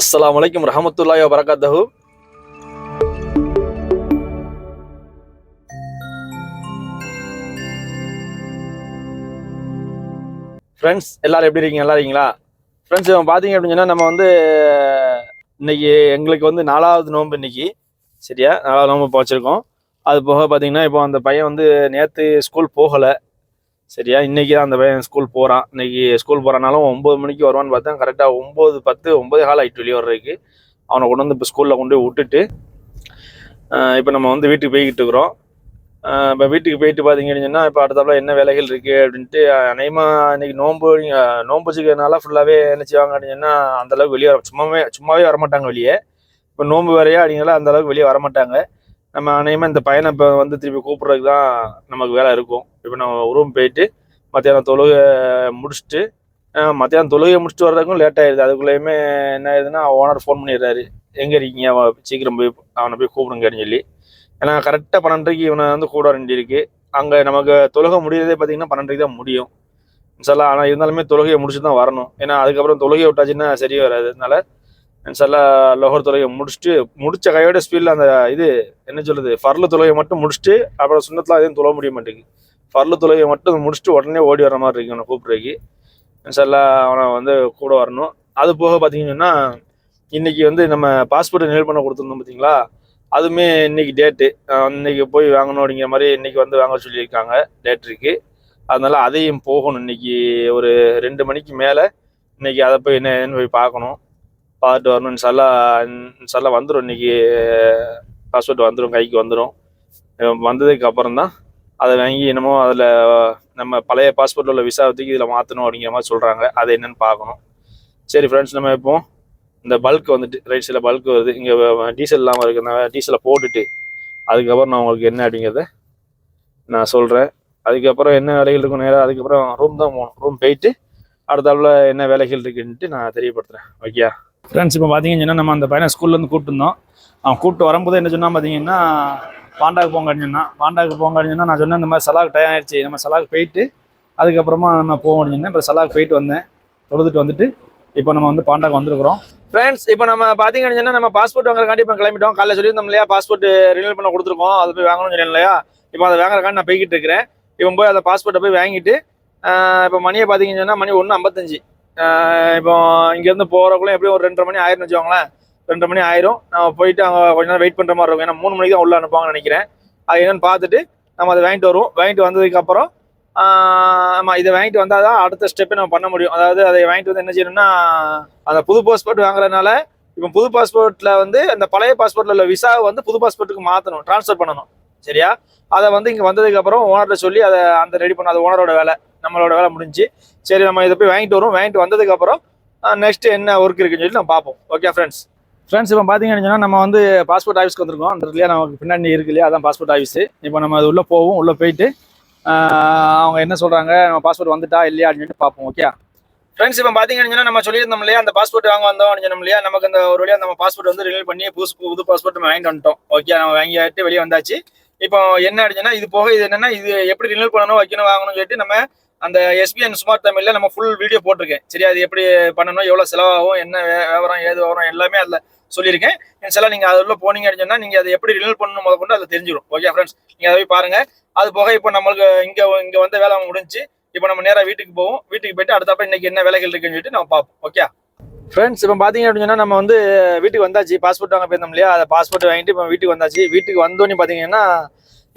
அஸ்லாம் அலைக்கும் ரஹமத்துல்லாஹி வரகாத்தஹு ஃப்ரெண்ட்ஸ் எல்லாரும் எப்படி இருக்கீங்க? நல்லா இருக்கீங்களா? ஃப்ரெண்ட்ஸ் இவன் பார்த்தீங்க அப்படின்னு சொன்னால் நம்ம வந்து இன்னைக்கு எங்களுக்கு வந்து நாலாவது நோன்பு இன்னைக்கு. சரியா? நாலாவது நோன்பு இப்போ அது போக பார்த்தீங்கன்னா இப்போ அந்த பையன் வந்து நேற்று ஸ்கூல் போகலை. சரியா? இன்னைக்கு தான் அந்த பையன் ஸ்கூல் போகிறான் இன்னைக்கு ஸ்கூல் போகிறனாலும் ஒம்பது மணிக்கு வருவான்னு பார்த்தா கரெக்டாக ஒம்பது பத்து ஒம்பது கால் ஆகிட்டு வெளியே வர்றதுக்கு அவனை கொண்டு வந்து இப்போ ஸ்கூலில் கொண்டு போய் விட்டுட்டு இப்போ நம்ம வந்து வீட்டுக்கு போய்கிட்டு இருக்கிறோம். இப்போ வீட்டுக்கு போயிட்டு பார்த்தீங்க அப்படின்னா இப்போ அடுத்தாப்புல என்ன வேலைகள் இருக்குது அப்படின்ட்டு அநேகமாக இன்னைக்கு நோன்பு நீங்கள் நோன்பு வச்சுக்கிறதுனால ஃபுல்லாகவே என்ன செய்வாங்க அப்படின்னா அந்தளவுக்கு வெளியே வர சும்மாவே சும்மாவே வரமாட்டாங்க வெளியே. இப்போ நோன்பு வேறையா அப்படிங்களா அந்தளவுக்கு வெளியே வரமாட்டாங்க. நம்ம அநேகமாக இந்த பையனை இப்போ வந்து திருப்பி கூப்பிட்றதுக்கு தான் நமக்கு வேலை இருக்கும். இப்போ நம்ம ரூம் போயிட்டு மத்தியானம் தொழுகை முடிச்சுட்டு மத்தியானம் தொழுகை முடிச்சுட்டு வர்றதுக்கும் லேட் ஆயிடுது. அதுக்குள்ளேயுமே என்ன ஆயிடுதுன்னா ஓனர் ஃபோன் பண்ணிடுறாரு. எங்கே இருக்கீங்க? அவன் சீக்கிரம் போய் அவனை போய் கூப்பிடுங்கன்னு சொல்லி. ஏன்னா கரெக்டாக பன்னெண்டரைக்கு இவனை வந்து கூட வேண்டியிருக்கு அங்கே நமக்கு தொழுகை முடியறதே பார்த்தீங்கன்னா பன்னெண்டரைக்கு தான் முடியும். இன்ஷால்லா ஆனால் இருந்தாலுமே தொழுகையை முடிச்சு தான் வரணும். ஏன்னா அதுக்கப்புறம் தொழுகையை விட்டாச்சுன்னா சரி வராது. அதனால இன்ஷால்லா லோகர் தொழுகையை முடிச்சுட்டு முடிச்ச கையோட ஸ்பீடில் அந்த இது என்ன சொல்றது ஃபர்ல தொழுகையை மட்டும் முடிச்சுட்டு அப்புறம் சுண்ணத்தில் எதுவும் தொழ முடிய மாட்டேங்குது. பரல தொழுகையை மட்டும் முடிச்சுட்டு உடனே ஓடி வர மாதிரி இருக்கணும் அவனை கூப்பிட்றதுக்கு. இன்ஷால்லா அவனை வந்து கூட வரணும். அது போக பார்த்தீங்கன்னா இன்னைக்கு வந்து நம்ம பாஸ்போர்ட் ரினியூல் பண்ண கொடுத்துருந்தோம் பார்த்தீங்களா அதுவுமே இன்னைக்கு டேட்டு இன்னைக்கு போய் வாங்கணும் அப்படிங்கிற மாதிரி இன்னைக்கு வந்து வாங்க சொல்லியிருக்காங்க. டேட் இருக்கு. அதனால அதையும் போகணும். இன்னைக்கு ஒரு ரெண்டு மணிக்கு மேலே இன்னைக்கு அதை போய் என்ன ஏதுன்னு போய் பார்க்கணும். பார்த்துட்டு வரணும். இன்ஷால்லா இன்ஷால்லா வந்துடும் இன்னைக்கு பாஸ்போர்ட் வந்துடும் கைக்கு வந்துடும் வந்ததுக்கு அப்புறம் தான் அதை வாங்கி என்னமோ அதில் நம்ம பழைய பாஸ்போர்ட்டில் உள்ள விசாவத்துக்கு இதில் மாற்றணும் அப்படிங்கிற மாதிரி சொல்கிறாங்க அது என்னன்னு பார்க்கணும். சரி ஃப்ரெண்ட்ஸ் நம்ம இப்போ இந்த பல்க் வந்துட்டு ரைட் சைடில் பல்க் வருது. இங்கே டீசல் இல்லாமல் இருக்குது அந்த டீசலை போட்டுட்டு அதுக்கப்புறம் நான் உங்களுக்கு என்ன அப்படிங்கிறத நான் சொல்கிறேன் அதுக்கப்புறம் என்ன வேலைகள் இருக்கும் நேராக அதுக்கப்புறம் ரூம் தான் போகணும். ரூம் போயிட்டு அடுத்தாப்புல என்ன வேலைகள் இருக்குன்ட்டு நான் தெரியப்படுத்துகிறேன் ஓகே ஃப்ரெண்ட்ஸ் இப்போ பார்த்தீங்கன்னா நம்ம அந்த பையனை ஸ்கூல்லேருந்து கூப்பிட்டுருந்தோம் அவன் கூப்பிட்டு வரும்போது என்ன சொன்னால் பார்த்தீங்கன்னா பாண்டாக்கு போங்க சொன்னான் பாண்டாக்கு போங்க சொன்னா நான் சொன்னேன் இந்த மாதிரி சலாக் டயம் ஆயிடுச்சு. நம்ம சலாக்கு போயிட்டு அதுக்கப்புறமா நம்ம போக முடிஞ்சுன்னா இப்போ சலாக் போயிட்டு வந்தேன். தொழுதுட்டு வந்துட்டு இப்போ நம்ம வந்து பாண்டாக்கு வந்திருக்கிறோம். ஃப்ரெண்ட்ஸ் இப்போ நம்ம பார்த்தீங்க அப்படின்னா நம்ம பாஸ்போர்ட் வாங்குறக்காண்டி இப்போ கிளம்பிட்டோம். காலையில் சொல்லியிருந்தோம் இல்லையா பாஸ்போர்ட் ரினியூல் பண்ண கொடுத்துருக்கோம். அது போய் வாங்கணும்னு சொன்னேன் இல்லையா? இப்போ அதை வாங்குறக்காண்டி நான் போய்கிட்டு இருக்கிறேன். இப்போ போய் அந்த பாஸ்போர்ட்டை போய் வாங்கிட்டு இப்போ மணியை பார்த்தீங்கன்னு சொன்னால் மணி ஒன்று ஐம்பத்தஞ்சு. இப்போ இங்கேருந்து போகிறக்குள்ள எப்படியும் ஒரு ரெண்டரை மணி ஆயிரம் வச்சுக்கோங்களேன். ரெண்டரை மணி ஆயிரும். நம்ம போயிட்டு அங்கே கொஞ்ச நேரம் வெயிட் பண்ணுற மாதிரி இருக்கும். ஏன்னா மூணு மணிக்கு தான் உள்ள அனுப்புவாங்கன்னு நினைக்கிறேன். அது என்னன்னு பார்த்துட்டு நம்ம அதை வாங்கிட்டு வருவோம். வாங்கிட்டு வந்ததுக்கு அப்புறம் ஆமாம் இதை வாங்கிட்டு வந்தால் தான் அடுத்த ஸ்டெப்பை நம்ம பண்ண முடியும். அதாவது அதை வாங்கிட்டு வந்து என்ன செய்யணும்னா அந்த புது பாஸ்போர்ட் வாங்குறதுனால இப்போ புது பாஸ்போர்ட்டில் வந்து அந்த பழைய பாஸ்போர்ட்டில் உள்ள விசாவை வந்து புது பாஸ்போர்ட்டுக்கு மாற்றணும் ட்ரான்ஸ்ஃபர் பண்ணணும். சரியா? அதை வந்து இங்கே வந்ததுக்கு அப்புறம் ஓனர்கிட்ட சொல்லி அதை அந்த ரெடி பண்ண அது ஓனரோட வேலை நம்மளோட வேலை முடிஞ்சு. சரி நம்ம இதை போய் வாங்கிட்டு வரும் வாங்கிட்டு வந்ததுக்கு அப்புறம் நெக்ஸ்ட் என்ன ஒர்க் இருக்குன்னு சொல்லி நம்ம பார்ப்போம். ஓகே ஃப்ரெண்ட்ஸ் ஃப்ரெண்ட்ஸ் இப்போ பார்த்தீங்கன்னு நம்ம வந்து பாஸ்போர்ட் ஆஃபீஸ்க்கு வந்திருக்கோம். அந்த இல்லையா நமக்கு பின்னாடி இருக்கு இல்லையா அதான் பாஸ்போர்ட் ஆஃபீஸ் இப்போ நம்ம அது உள்ளே போவோம் உள்ளே போயிட்டு அவங்க என்ன சொல்கிறாங்க நம்ம பாஸ்போர்ட் வந்துட்டா இல்லையா அப்படின்னு சொல்லிட்டு பார்ப்போம் ஓகே ஃப்ரெண்ட்ஸ் இப்போ பார்த்தீங்கன்னு சொன்னா நம்ம சொல்லியிருந்தோம் இல்லையா? அந்த பாஸ்போர்ட் வாங்க வந்தோம் அப்படின்னு சொன்னோம் இல்லையா? நமக்கு அந்த ஒரு வழியாக நம்ம பாஸ்போர்ட் வந்து ரினியூல் பண்ணி புதுசு புது பாஸ்போர்ட் நம்ம வாங்கிட்டு வந்துட்டோம். ஓகே நம்ம வாங்கிட்டு வெளியே வந்தாச்சு. இப்போ என்ன அப்படின்னா இது போக இது என்னன்னா இது எப்படி ரினியூல் பண்ணணும் வைக்கணும் வாங்கணும்னு சொல்லிட்டு நம்ம அந்த எஸ்பிஎன் ஸ்மார்ட் தமிழில் நம்ம ஃபுல் வீடியோ போட்டிருக்கேன். சரி அது எப்படி பண்ணணும் எவ்வளோ செலவாகும் என்ன விவரம் ஏது விவரம் எல்லாமே அதில் சொல்லியிருக்கேன். இன்ஷால்லா நீங்கள் அதில் போனீங்க அப்படின்னு சொன்னால் நீங்கள் அதை எப்படி ரினியூல் பண்ணணும் முத கொண்டு அதை தெரிஞ்சிடும் ஓகே ஃப்ரெண்ட்ஸ் நீங்கள் அதை போய் பாருங்க. அது போக இப்போ நம்மளுக்கு இங்கே இங்கே வந்த வேலை முடிஞ்சு இப்போ நம்ம நேராக வீட்டுக்கு போவோம். வீட்டுக்கு போயிட்டு அடுத்தப்ப இன்னைக்கு என்ன வேலைகள் இருக்குன்னு சொல்லிட்டு நம்ம பார்ப்போம். ஓகே ஃப்ரெண்ட்ஸ் இப்போ பார்த்தீங்க அப்படின்னு சொன்னால் நம்ம வந்து வீட்டுக்கு வந்தாச்சு. பாஸ்போர்ட் வாங்க போயிருந்தோம் இல்லையா? அதை பாஸ்போர்ட் வாங்கிட்டு இப்போ வீட்டுக்கு வந்தாச்சு. வீட்டுக்கு வந்தோடனே பார்த்தீங்கன்னா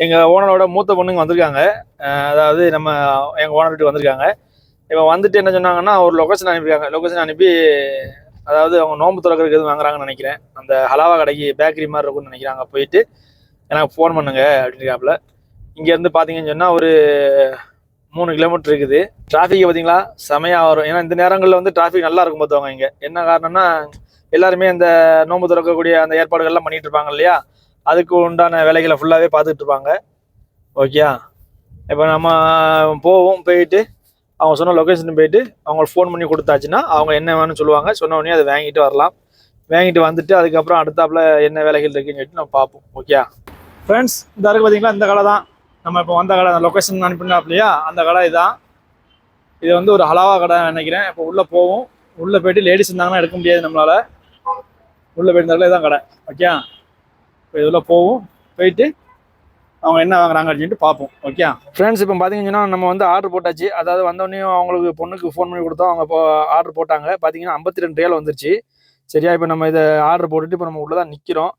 எங்கள் ஓனரோட மூத்த பொண்ணுங்க வந்திருக்காங்க. அதாவது நம்ம எங்கள் ஓனர் வீட்டுக்கு வந்திருக்காங்க. இப்போ வந்துட்டு என்ன சொன்னாங்கன்னா ஒரு லொக்கேஷன் அனுப்பியிருக்காங்க. லொக்கேஷன் அனுப்பி அதாவது அவங்க நோம்பு திறக்கிறதுக்கு எதுவும் வாங்குறாங்கன்னு நினைக்கிறேன். அந்த ஹலாவா கடைக்கு பேக்கரி மாதிரி இருக்கும்னு நினைக்கிறாங்க. போயிட்டு எனக்கு ஃபோன் பண்ணுங்க அப்படின்றாப்புல இங்கேருந்து பார்த்தீங்கன்னு சொன்னால் ஒரு மூணு கிலோமீட்டர் இருக்குது. டிராஃபிக் பார்த்தீங்களா செமையாக வரும். ஏன்னா இந்த நேரங்களில் வந்து டிராஃபிக் நல்லா இருக்கும் பார்த்துவாங்க இங்கே. என்ன காரணம்னா எல்லாருமே இந்த நோம்பு திறக்கக்கூடிய அந்த ஏற்பாடுகள்லாம் பண்ணிட்டு இருப்பாங்க இல்லையா? அதுக்கு உண்டான வேலைகளை ஃபுல்லாகவே பார்த்துட்டு இருப்பாங்க. ஓகேயா இப்போ நம்ம போவோம் போயிட்டு அவங்க சொன்ன லொக்கேஷன் போயிட்டு அவங்களுக்கு ஃபோன் பண்ணி கொடுத்தாச்சுன்னா அவங்க என்ன வேணும்னு சொல்லுவாங்க. சொன்ன உடனே அதை வாங்கிட்டு வரலாம். வாங்கிட்டு வந்துட்டு அதுக்கப்புறம் அடுத்தாப்புல என்ன வேலைகள் இருக்குன்னு சொல்லிட்டு நம்ம பார்ப்போம். ஓகே ஃப்ரெண்ட்ஸ் இந்த இருக்கு பார்த்தீங்களா இந்த கடை தான். நம்ம இப்போ வந்த கடை அந்த லொக்கேஷன் அனுப்பினாப்லையா அந்த கடை இதுதான் இது வந்து ஒரு ஹலாவா கடை நினைக்கிறேன். இப்போ உள்ளே போவோம். உள்ளே போயிட்டு லேடிஸ் இருந்தாங்கன்னா எடுக்க முடியாது நம்மளால். உள்ளே போயிருந்தாலே இதுதான் கடை. ஓகே இப்போ இதில் போவோம். போயிட்டு அவங்க என்ன வாங்குறாங்க அப்படின்ட்டு பார்ப்போம். ஓகே ஃப்ரெண்ட்ஸ் இப்போ பார்த்தீங்கன்னா நம்ம வந்து ஆர்டர் போட்டாச்சு. அதாவது வந்தோடனே அவங்களுக்கு பொண்ணுக்கு ஃபோன் பண்ணி கொடுத்தோம். அவங்க இப்போ ஆர்டர் போட்டாங்க. பார்த்தீங்கன்னா ஐம்பத்தி ரெண்டு ரியல் வந்துருச்சு. சரியா? இப்போ நம்ம இதை ஆர்டர் போட்டுட்டு இப்போ நம்ம உள்ளே தான் நிற்கிறோம்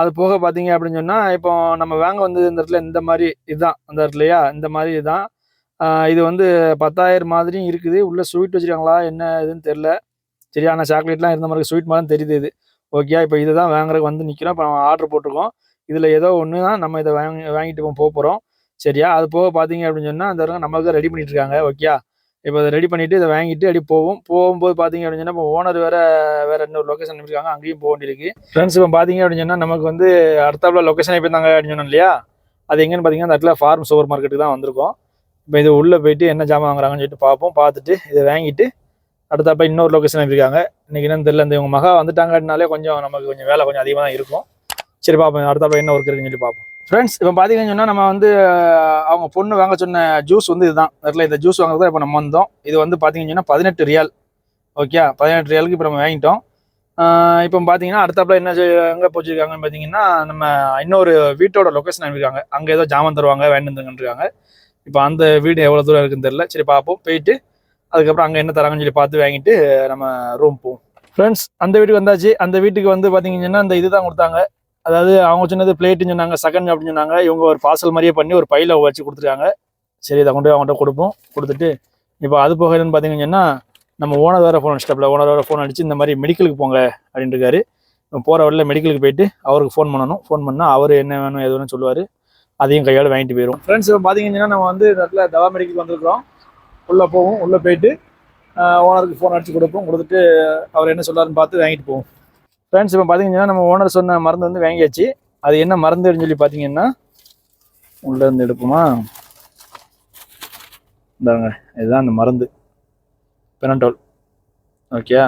அது போக பார்த்தீங்க அப்படின்னு சொன்னால் இப்போ நம்ம வாங்க வந்தது இந்த இடத்துல இந்த மாதிரி இதுதான். அந்த இடத்துலையா இந்த மாதிரி இதுதான். இது வந்து பத்தாயிரம் மாதிரியும் இருக்குது. உள்ளே ஸ்வீட் வச்சிருக்காங்களா? என்ன இதுன்னு தெரில சரியான சாக்லேட்லாம் இருந்த மாதிரி ஸ்வீட் மாதிரி தெரியுது இது. ஓகே இப்போ இதை தான் வாங்குறதுக்கு வந்து நிற்கிறோம் இப்போ ஆர்டர் போட்டிருக்கோம். இதில் ஏதோ ஒன்று தான் நம்ம இதை வாங்கி வாங்கிட்டு போக போகிறோம் சரியா? அது போக பார்த்தீங்க அப்படின்னு சொன்னால் அந்த இடத்துல நம்மளுக்கு ரெடி பண்ணிட்டு இருக்காங்க ஓகேயா இப்போ அதை ரெடி பண்ணிட்டு இதை வாங்கிட்டு அப்படி போவோம். போகும்போது பார்த்தீங்க அப்படின்னு சொன்னால் இப்போ ஓனர் வேற வேற இன்னொரு லொக்கேஷன் இருக்காங்க அங்கேயும் போக வேண்டியிருக்கு. ஃப்ரெண்ட்ஸ் இப்போ பார்த்தீங்க அப்படின்னு சொன்னால் நமக்கு வந்து அடுத்தாப்புல லொக்கேஷன் போயிருந்தாங்க அப்படின்னு சொன்னோம் இல்லையா? அது எங்கேன்னு பார்த்தீங்கன்னா அந்த இடத்துல ஃபார்ம் சூப்பர் மார்க்கெட்டுக்கு தான் வந்திருக்கோம். இப்போ இது உள்ளே போயிட்டு என்ன ஜாமான் வாங்குறாங்கன்னு சொல்லிட்டு பார்ப்போம் பார்த்துட்டு இதை வாங்கிட்டு அடுத்தாப்ப இன்னொரு லொக்கேஷன் இருக்காங்க இன்றைக்கி என்னன்னு தெரியல இந்த இவங்க மகா வந்துட்டாங்கனாலே கொஞ்சம் நமக்கு கொஞ்சம் வேலை கொஞ்சம் அதிகமாக தான் இருக்கும். சரி பார்ப்போம் அடுத்தாப்ப என்ன ஒர்க் இருக்குன்னு சொல்லி பார்ப்போம் ஃப்ரெண்ட்ஸ் இப்போ பார்த்தீங்கன்னு சொன்னால் நம்ம வந்து அவங்க பொண்ணு வாங்க சொன்ன ஜூஸ் வந்து இதுதான். அதில் இந்த ஜூஸ் வாங்குறது இப்போ நம்ம வந்தோம். இது வந்து பார்த்தீங்கன்னு சொன்னா பதினெட்டு ரியால். ஓகே பதினெட்டு ரியாலுக்கு இப்போ நம்ம வாங்கிட்டோம். இப்போ பார்த்தீங்கன்னா அடுத்தாப்புல என்ன எங்கே போச்சுருக்காங்கன்னு பார்த்தீங்கன்னா நம்ம இன்னொரு வீட்டோட லொக்கேஷன் அனுப்பியிருக்காங்க. அங்கே ஏதோ ஜாமான் தருவாங்க வேண்டுந்துங்கன்றிருக்காங்க இப்போ அந்த வீடு எவ்வளோ தூரம் இருக்குன்னு தெரில சரி பார்ப்போம் போயிட்டு அதுக்கப்புறம் அங்கே என்ன தராங்கன்னு சொல்லி பார்த்து வாங்கிட்டு நம்ம ரூம் போவோம். ஃப்ரெண்ட்ஸ் அந்த வீட்டுக்கு வந்தாச்சு. அந்த வீட்டுக்கு வந்து பார்த்தீங்கன்னா அந்த இது தான் கொடுத்தாங்க. அதாவது அவங்க சொன்னது பிளேட்டுன்னு சொன்னாங்க செகண்ட் அப்படின்னு சொன்னாங்க. இவங்க ஒரு பார்சல் மாதிரியே பண்ணி ஒரு பையில வச்சு கொடுத்துருக்காங்க. சரி இதை கொண்டு போய் அவங்கள்ட்ட கொடுப்போம். கொடுத்துட்டு இப்போ அது போக என்னன்னு பார்த்தீங்கன்னா நம்ம ஓனர் வேறு ஃபோன் அடிச்சிட்டப்பில் ஓனர் வேறு ஃபோன் அடிச்சு இந்த மாதிரி மெடிக்கலுக்கு போங்க அப்படின்ட்டு இருக்காரு. போகிற வழியில் மெடிக்கலுக்கு போயிட்டு அவருக்கு ஃபோன் பண்ணணும். ஃபோன் பண்ணால் அவர் என்ன வேணும் எது வேணும்னு சொல்லுவார். அதையும் கையோட வாங்கிட்டு போயிடும் ஃப்ரெண்ட்ஸ் இப்போ பார்த்தீங்கன்னா நம்ம வந்து இந்த இடத்துல தவா மெடிக்கல் வந்திருக்கிறோம். உள்ளே போவோம். உள்ளே போயிட்டு ஓனருக்கு ஃபோன் அடித்து கொடுப்போம். கொடுத்துட்டு அவர் என்ன சொல்றாருன்னு பார்த்து வாங்கிட்டு போவோம். ஃப்ரெண்ட்ஸ் இப்போ பார்த்தீங்கன்னா நம்ம ஓனர் சொன்ன மருந்து வந்து வாங்கியாச்சு. அது என்ன மருந்துன்னு சொல்லி பார்த்தீங்கன்னா உள்ளே இருந்து எடுப்போமா? இந்தாங்க இதுதான் அந்த மருந்து. பெனண்டோல் ஓகே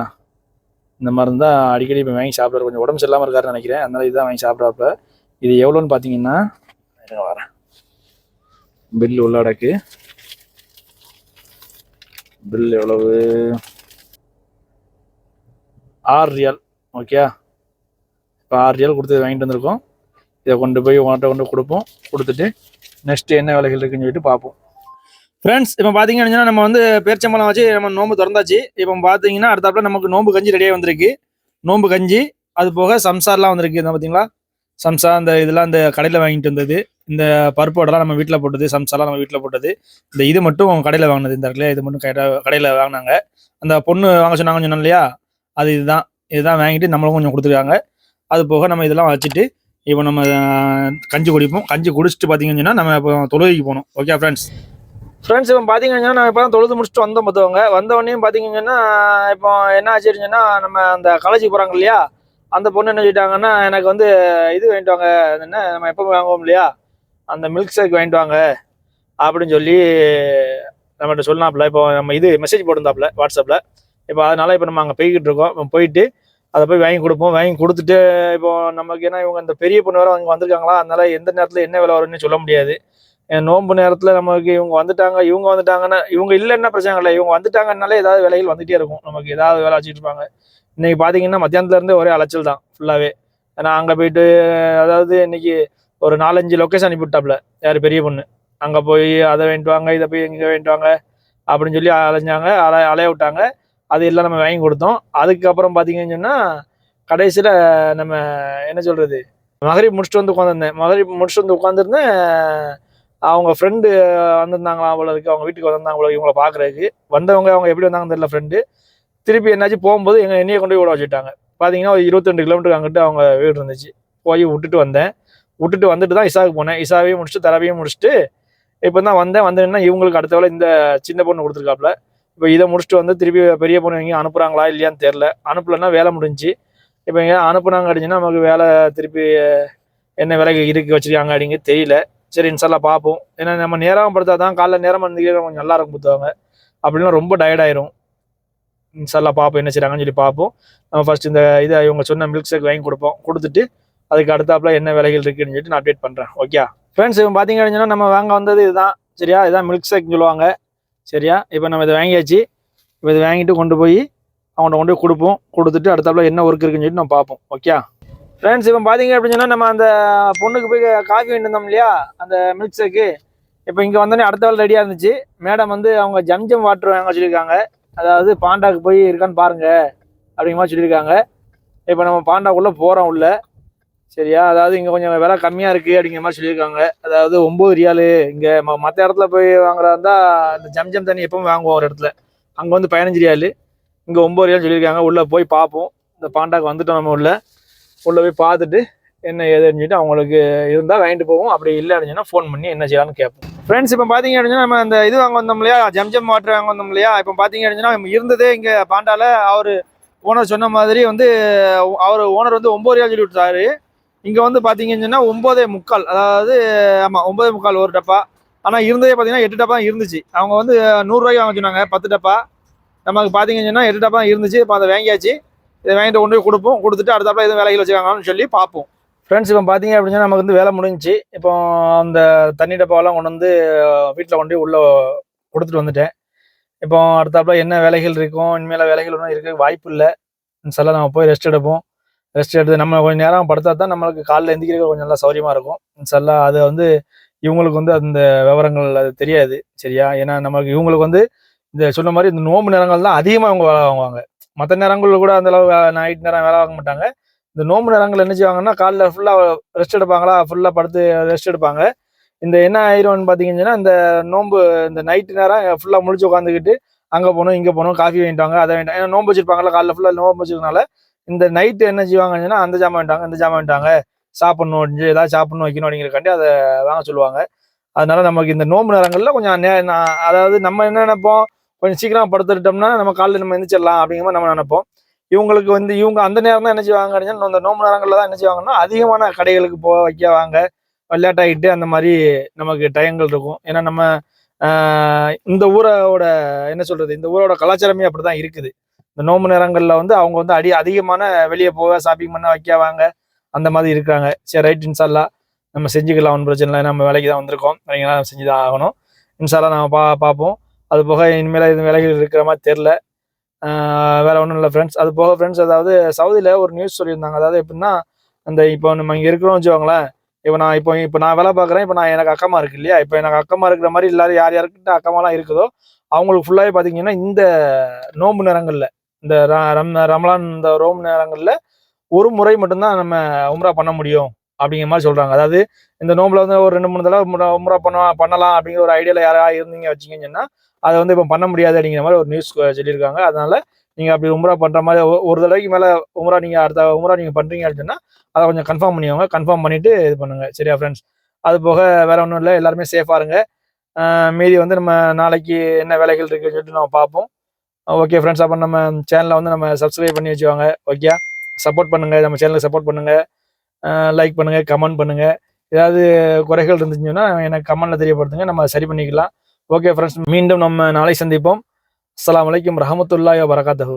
இந்த மருந்து தான் அடிக்கடி இப்போ வாங்கி சாப்பிட்றாரு கொஞ்சம் உடம்பு சரியில்லாமல் இருக்காருன்னு நினைக்கிறேன். அதனால் இதுதான் வாங்கி சாப்பிட்றாப்ப இது எவ்வளோன்னு பார்த்தீங்கன்னா இருங்க வரேன். பில் உள்ளடக்கு பில் எவ்வளவு? ஆறு ரியால். ஓகே இப்போ ஆறு ரியால் கொடுத்து வாங்கிட்டு வந்திருக்கோம். இதை கொண்டு போய் உங்கள்கிட்ட கொண்டு கொடுப்போம். கொடுத்துட்டு நெக்ஸ்ட் என்ன வேலைகள் இருக்குன்னு சொல்லிட்டு பார்ப்போம். ஃப்ரெண்ட்ஸ் இப்போ பார்த்தீங்கன்னா நம்ம வந்து பேரிச்சம்பழம் வச்சு நம்ம நோம்பு திறந்தாச்சு. இப்போ பார்த்தீங்கன்னா அடுத்தாப்புல நமக்கு நோம்பு கஞ்சி ரெடியாக வந்திருக்கு. நோம்பு கஞ்சி அது போக சம்சார்லாம் வந்திருக்கு. இந்த பார்த்தீங்களா சம்சா அந்த இதெல்லாம் அந்த கடையில் வாங்கிட்டு வந்தது. இந்த பருப்பு வடைலாம் நம்ம வீட்டில் போட்டது சம்சாலாம் நம்ம வீட்டில் போட்டது. இந்த இது மட்டும் கடையில் வாங்கினது. இந்த இடத்துல இது மட்டும் கடையில் கடையில் வாங்கினாங்க. அந்த பொண்ணு வாங்க சொன்னாங்க சொன்னோம் இல்லையா? அது இதுதான். இதுதான் வாங்கிட்டு நம்மளும் கொஞ்சம் கொடுத்துருக்காங்க. அது போக நம்ம இதெல்லாம் வச்சுட்டு இப்போ நம்ம கஞ்சி குடிப்போம். கஞ்சி குடிச்சிட்டு பார்த்தீங்கன்னு நம்ம இப்போ தொழுகைக்கு போகணும். ஓகே ஃப்ரெண்ட்ஸ் ஃப்ரெண்ட்ஸ் இப்போ பார்த்தீங்கன்னா நான் இப்போ தான் தொழுது முடிச்சுட்டு வந்தோம் பார்த்தவங்க வந்த உடனே பார்த்தீங்கன்னா இப்போ என்ன ஆச்சுன்னா நம்ம அந்த காலேஜுக்கு போகிறாங்க இல்லையா? அந்த பொண்ணு என்ன சொல்லிட்டாங்கன்னா எனக்கு வந்து இது வாங்கிட்டு வாங்க. என்ன நம்ம எப்போ வாங்குவோம் இல்லையா? அந்த மில்க் ஷேக் வாங்கிட்டு வாங்க. அப்படின்னு சொல்லி நம்மகிட்ட சொன்னாப்புல. இப்போ நம்ம இது மெசேஜ் போட்டிருந்தாப்புல வாட்ஸ்அப்பில் இப்போ அதனால் இப்போ நம்ம அங்கே போய்கிட்டு இருக்கோம். போயிட்டு அதை போய் வாங்கி கொடுப்போம். வாங்கி கொடுத்துட்டு இப்போ நமக்கு ஏன்னா இவங்க அந்த பெரிய பொண்ணு வேறு அவங்க வந்திருக்காங்களா? அதனால எந்த நேரத்தில் என்ன விலை வரும்னு சொல்ல முடியாது. என் நோன்பு நேரத்தில் நமக்கு இவங்க வந்துட்டாங்க இவங்க வந்துட்டாங்கன்னா இவங்க இல்லைன்னா பிரச்சனை இல்லை இவங்க வந்துட்டாங்கனாலே ஏதாவது விலைகள் வந்துகிட்டே இருக்கும். நமக்கு ஏதாவது வேலை வச்சுட்டு இருப்பாங்க. இன்னைக்கு பார்த்தீங்கன்னா மத்தியானத்துலேருந்து ஒரே அலைச்சல் தான் ஃபுல்லாகவே ஏன்னா அங்கே போயிட்டு அதாவது இன்னைக்கு ஒரு நாலஞ்சு லொக்கேஷன் அனுப்பிவிட்டாப்புல யார் பெரிய பொண்ணு. அங்கே போய் அதை வாங்கிட்டு வாங்க இதை போய் இங்கே வேண்டுவாங்க அப்படின்னு சொல்லி அலைஞ்சாங்க அலை அலைய விட்டாங்க. அது எல்லாம் நம்ம வாங்கி கொடுத்தோம். அதுக்கப்புறம் பார்த்தீங்கன்னு சொன்னால் கடைசியில் நம்ம என்ன சொல்கிறது மகரிப் முடிச்சுட்டு வந்து உட்காந்துருந்தேன் மகரிப் முடிச்சுட்டு வந்து உட்காந்துருந்தேன் அவங்க ஃப்ரெண்டு வந்திருந்தாங்களா அவ்வளோதுக்கு அவங்க வீட்டுக்கு வந்திருந்தாங்க அவ்வளோ இவங்கள பார்க்குறதுக்கு வந்தவங்க அவங்க எப்படி வந்தாங்கன்னு தெரியல ஃப்ரெண்டு திருப்பி என்னாச்சு? போகும்போது எங்கள் என்னையை கொண்டு போய் விட வச்சுட்டாங்க. பார்த்தீங்கன்னா ஒரு இருபத்தெண்டு கிலோமீட்டருக்கு அங்கிட்டு அவங்க வீடு இருந்துச்சு. போய் விட்டுட்டு வந்தேன். விட்டுட்டு வந்துட்டு தான் இசாவுக்கு போனேன். இசாவையும் முடிச்சுட்டு தரவையும் முடிச்சுட்டு இப்போ தான் வந்தேன். வந்தேன்னா இவங்களுக்கு அடுத்த வேலை இந்த சின்ன பொண்ணு கொடுத்துருக்காப்புல இப்போ இதை முடிச்சுட்டு வந்து திருப்பி பெரிய பொண்ணு எங்கேயும் அனுப்புகிறாங்களா இல்லையான்னு தெரில அனுப்பலைன்னா வேலை முடிஞ்சுச்சு இப்போ எங்கே அனுப்புனாங்க அப்படின்னா நமக்கு வேலை திருப்பி என்ன விலைக்கு இருக்கு வச்சுருக்காங்க அப்படிங்க தெரியல. சரி இன்ஷால்லா பார்ப்போம். ஏன்னா நம்ம நேரம் படுத்தா தான் காலைல நேரம் வந்து கொஞ்சம் நல்லா இருக்கும் புத்தவங்க அப்படின்னா ரொம்ப டயர்டாயிரும் ஆயிரும். பார்ப்போம் என்ன செய்கிறாங்கன்னு சொல்லி பார்ப்போம். நம்ம ஃபஸ்ட் இந்த இதை இவங்க சொன்ன மில்க் ஷேக் வாங்கி கொடுப்போம். கொடுத்துட்டு அதுக்கு அடுத்தாப்புல என்ன விலைகள் இருக்குன்னு சொல்லிட்டு நான் அப்டேட் பண்ணுறேன் ஓகே ஃப்ரெண்ட்ஸ் இவன் பார்த்தீங்க அப்படின்னா நம்ம வாங்க வந்தது இதுதான். சரியா? இதுதான் மில்க் ஷேக்னு சொல்லுவாங்க. சரியா? இப்போ நம்ம இதை வாங்கியாச்சு. இப்போ இதை வாங்கிட்டு கொண்டு போய் அவங்கள்ட்ட கொண்டு போய் கொடுப்போம். கொடுத்துட்டு அடுத்தாப்புல என்ன ஒர்க் இருக்குன்னு சொல்லிட்டு நம்ம பார்ப்போம். ஓகே ஃப்ரெண்ட்ஸ் இப்போ பார்த்தீங்க அப்படின்னு சொன்னால் நம்ம அந்த பொண்ணுக்கு போய் காஃபி வாங்கிட்டு வந்தோம் இல்லையா? அந்த மில்க் ஷேக்கு இப்போ இங்கே வந்தோடனே அடுத்த வேலை ரெடியாக இருந்துச்சு. மேடம் வந்து அவங்க ஜம்ஜம் வாட்டர் வாங்க சொல்லியிருக்காங்க. அதாவது பாண்டாக்கு போய் இருக்கான்னு பாருங்கள் அப்படிங்கிற மாதிரி சொல்லியிருக்காங்க. இப்போ நம்ம பாண்டாக்குள்ளே போகிறோம் உள்ளே. சரியா? அதாவது இங்கே கொஞ்சம் விலை கம்மியாக இருக்குது அப்படிங்கிற மாதிரி சொல்லியிருக்காங்க. அதாவது ஒம்பது ரியாலு இங்கே மற்ற இடத்துல போய் வாங்குறதா இருந்தால் இந்த ஜம்ஜம் தண்ணி எப்பவும் வாங்குவோம் ஒரு இடத்துல. அங்கே வந்து பதினஞ்சு ரியாலு. இங்கே ஒம்பது ரியால் சொல்லியிருக்காங்க. உள்ளே போய் பார்ப்போம். இந்த பாண்டாக்கு வந்துட்டோம் நம்ம உள்ளே. உள்ளே போய் பார்த்துட்டு என்ன ஏதுன்னு சொல்லிட்டு அவங்களுக்கு இருந்தால் வாங்கிட்டு போவோம். அப்படி இல்லை அப்படின்னா ஃபோன் பண்ணி என்ன செய்யலாம்னு கேட்போம். ஃப்ரெண்ட்ஸ் இப்போ பார்த்தீங்க அப்படின்னா நம்ம அந்த இது வாங்க வந்தோம் இல்லையா? ஜம்ஜம் வாட்டர் வாங்க வந்தோம் இல்லையா? இப்போ பார்த்தீங்க அப்படின்னா இருந்ததே இங்கே பாண்டாவில் அவர் ஓனர் சொன்ன மாதிரி வந்து அவர் ஓனர் வந்து ஒம்பது ரியால் சொல்லி விட்டுறாரு இங்கே வந்து பார்த்தீங்கன்னு சொன்னால் ஒம்போதே முக்கால் அதாவது ஆமாம் ஒம்போதே முக்கால் ஒரு டப்பா. ஆனால் இருந்ததே பார்த்தீங்கன்னா எட்டு டப்பா தான் இருந்துச்சு. அவங்க வந்து நூறுரூவாய்க்கு வாங்க சொன்னாங்க பத்து டப்பா. நமக்கு பார்த்தீங்கன்னு சொன்னால் எட்டு டப்பா தான் இருந்துச்சு இப்போ அதை வாங்கியாச்சு. இதை வாங்கிட்டு கொண்டு போய் கொடுப்போம். கொடுத்துட்டு அடுத்தாப்புல எதுவும் வேலைகள் வச்சுக்காங்கன்னு சொல்லி பார்ப்போம். ஃப்ரெண்ட்ஸ் இப்போ பார்த்தீங்க அப்படின்னா நமக்கு வந்து வேலை முடிஞ்சுச்சு. இப்போ அந்த தண்ணி டப்பாவெல்லாம் கொண்டு வந்து வீட்டில் கொண்டு போய் உள்ளே கொடுத்துட்டு வந்துட்டேன். இப்போ அடுத்தாப்புல என்ன வேலைகள் இருக்கும் இனிமேல் வேலைகள் ஒன்றும் இருக்க வாய்ப்பு இல்லை. சில நம்ம போய் ரெஸ்ட் எடுப்போம். ரெஸ்ட் எடுத்து நம்ம கொஞ்சம் நேரம் படுத்தா தான் நம்மளுக்கு காலைல எந்திரிக்கிறது கொஞ்சம் நல்லா சௌரியமாக இருக்கும். சரிலா அது வந்து இவங்களுக்கு வந்து அந்த விவரங்கள் அது தெரியாது சரியா? ஏன்னா நமக்கு இவங்களுக்கு வந்து இந்த சொன்ன மாதிரி இந்த நோம்பு நேரங்கள் தான் அதிகமாக இவங்க வேலை வாங்குவாங்க. மற்ற நேரங்களில் கூட அந்த அளவு நைட் நேரம் வேலை வாங்க மாட்டாங்க. இந்த நோம்பு நேரங்கள் என்ன செய்வாங்கன்னா காலைல ஃபுல்லாக ரெஸ்ட் எடுப்பாங்களா? ஃபுல்லாக படுத்து ரெஸ்ட் எடுப்பாங்க. இந்த என்ன ஆயிரும்னு பார்த்தீங்கன்னா இந்த நோம்பு இந்த நைட்டு நேரம் ஃபுல்லாக முழிச்சு உட்காந்துக்கிட்டு அங்கே போகணும் இங்கே போகணும் காஃபி வாங்கிட்டாங்க அதை வாங்கிட்டாங்க ஏன்னா நோம்பு வச்சிருப்பாங்களா காலைல ஃபுல்லாக நோம்பு வச்சிருக்கனால இந்த நைட்டு என்ன செய்வாங்கன்னா அந்த ஜாமான் வேண்டாங்க இந்த ஜாமான் வேண்டாங்க சாப்பிடணும் அப்படின்னு ஏதாவது சாப்பிடணும் வைக்கணும் அப்படிங்கிறக்காண்டி அதை வாங்க சொல்லுவாங்க. அதனால நமக்கு இந்த நோம்பு நேரங்களில் கொஞ்சம் நே அதாவது நம்ம என்ன நினைப்போம்? கொஞ்சம் சீக்கிரம் படுத்துட்டோம்னா நம்ம காலையில் நம்ம எந்திரிச்சிடலாம் அப்படிங்கிற மாதிரி நம்ம நினைப்போம். இவங்களுக்கு வந்து இவங்க அந்த நேரம் தான் என்ன செய்வாங்க அப்படின்னா இந்த நோம்பு நேரங்களில் தான் என்ன செய்வாங்கன்னா அதிகமான கடைகளுக்கு போக வைக்க வாங்க. விளையாட்டாகிட்டு அந்த மாதிரி நமக்கு டயங்கள் இருக்கும். ஏன்னா நம்ம இந்த ஊரோட என்ன சொல்றது இந்த ஊரோட கலாச்சாரமே அப்படிதான் இருக்குது. இந்த நோம்பு நேரங்களில் வந்து அவங்க வந்து அடி அதிகமான வெளியே போக ஷாப்பிங் பண்ண வைக்க வாங்க அந்த மாதிரி இருக்காங்க. சரி ரைட் இன்ஷால்லா நம்ம செஞ்சுக்கலாம் ஒன்றும் பிரச்சனை இல்லை. நம்ம வேலைக்கு தான் வந்திருக்கோம். வேலைங்கெல்லாம் நம்ம செஞ்சு தான் ஆகணும். இன்ஷால்லா நம்ம பா பார்ப்போம். அது போக இனிமேல் எதுவும் வேலைகள் இருக்கிற மாதிரி தெரில வேற ஒன்றும் இல்லை ஃப்ரெண்ட்ஸ் அது போக ஃப்ரெண்ட்ஸ் அதாவது சவுதியில் ஒரு நியூஸ் சொல்லியிருந்தாங்க. அதாவது எப்படின்னா அந்த இப்போ நம்ம இங்கே இருக்கிறோம்னு வச்சுக்கோங்களேன். இப்போ நான் இப்போ இப்போ நான் வேலை பார்க்குறேன். இப்போ நான் எனக்கு அக்கமா இருக்கு இல்லையா? இப்போ எனக்கு அக்கமா இருக்கிற மாதிரி எல்லாரும் யார் யாருக்கிட்ட அக்கமாலாம் இருக்குதோ அவங்களுக்கு ஃபுல்லாகவே பார்த்தீங்கன்னா இந்த நோம்பு நேரங்களில் இந்த ர- ரம் ரமலான் இந்த ரோம் நேரங்களில் ஒரு முறை மட்டும்தான் நம்ம உம்ரா பண்ண முடியும் அப்படிங்கிற மாதிரி சொல்றாங்க. அதாவது இந்த நோம்புல வந்து ஒரு ரெண்டு மூணு தடவை உம்ரா பண்ண பண்ணலாம் அப்படிங்கிற ஒரு ஐடியாவில் யாராவது இருந்தீங்க வச்சீங்கன்னு சொன்னா அதை வந்து இப்போ பண்ண முடியாது அப்படிங்கிற மாதிரி ஒரு நியூஸ் சொல்லியிருக்காங்க. அதனால நீங்க அப்படி உம்ரா பண்ற மாதிரி ஒரு தடவைக்கு மேல உம்ரா நீங்க அடுத்த உம்ரா நீங்க பண்றீங்க அப்படின்னா அதை கொஞ்சம் கன்ஃபார்ம் பண்ணிக்கோங்க. கன்ஃபார்ம் பண்ணிட்டு இது பண்ணுங்க. சரியா ஃப்ரெண்ட்ஸ் அது போக வேற ஒன்றும் இல்லை. எல்லாருமே சேஃபா இருங்க. மீதி வந்து நம்ம நாளைக்கு என்ன வேலைகள் இருக்குன்னு சொல்லிட்டு நம்ம பார்ப்போம். ஓகே ஃப்ரெண்ட்ஸ் அப்போ நம்ம சேனலை வந்து நம்ம சப்ஸ்கிரைப் பண்ணி வச்சுவாங்க ஓகே சப்போர்ட் பண்ணுங்க. நம்ம சேனலுக்கு சப்போர்ட் பண்ணுங்கள் லைக் பண்ணுங்கள் கமெண்ட் பண்ணுங்கள் ஏதாவது குறைகள் இருந்துச்சுன்னா எனக்கு கமெண்ட்டில் தெரியப்படுத்துங்க. நம்ம சரி பண்ணிக்கலாம். ஓகே ஃப்ரெண்ட்ஸ் மீண்டும் நம்ம நாளை சந்திப்போம். அஸ்லாம் வலைக்கம் ரஹமத்துல்லாஹி வரகாத்தஹூ